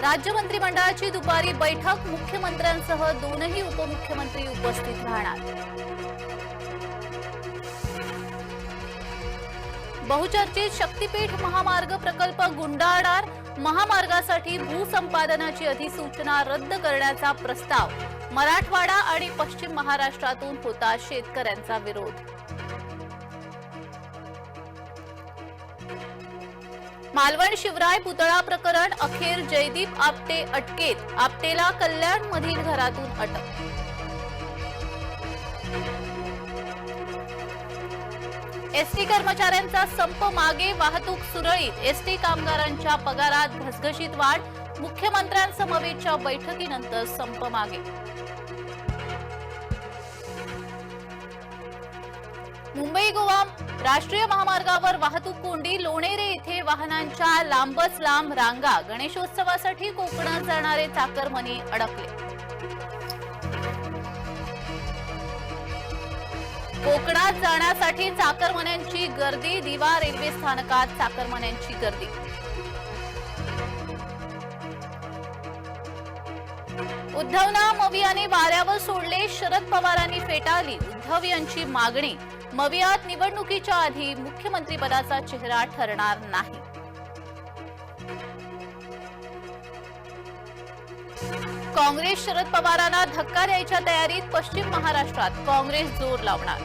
राज्य मंत्रिमंडळाची दुपारी बैठक मुख्यमंत्र्यांसह दोनही उपमुख्यमंत्री उपस्थित राहणार. बहुचर्चित शक्तीपीठ महामार्ग प्रकल्प गुंडाळणार महामार्गासाठी भूसंपादनाची अधिसूचना रद्द करण्याचा प्रस्ताव. मराठवाडा आणि पश्चिम महाराष्ट्रातून होता शेतकऱ्यांचा विरोध. मालवण शिवराय पुतळा प्रकरण अखेर जयदीप आपटे अटकेत. आपटेला कल्याण मधील घरातून अटक. एसटी कर्मचाऱ्यांचा संप मागे वाहतूक सुरळीत. एसटी कामगारांच्या पगारात घसघशीत वाढ. मुख्यमंत्र्यांसमवेतच्या बैठकीनंतर संप मागे. मुंबई गोवा राष्ट्रीय महामार्गावर वाहतूक कोंडी लोणेरे येथे वाहनांच्या लांबच लांब रांगा गणेशोत्सवासाठी कोकणात जाणारे चाकरमनी अडकले. कोकणात जाण्यासाठी चाकरमन्यांची गर्दी दिवा रेल्वे स्थानकात चाकरमन्यांची गर्दी. उद्धवना मवियाने वाऱ्यावर सोडले शरद पवारांनी फेटाळली उद्धव यांची मागणी मवियात निवडणुकीच्या आधी मुख्यमंत्रीपदाचा चेहरा ठरणार नाही. काँग्रेस शरद पवारांना धक्का द्यायच्या तयारीत पश्चिम महाराष्ट्रात काँग्रेस जोर लावणार.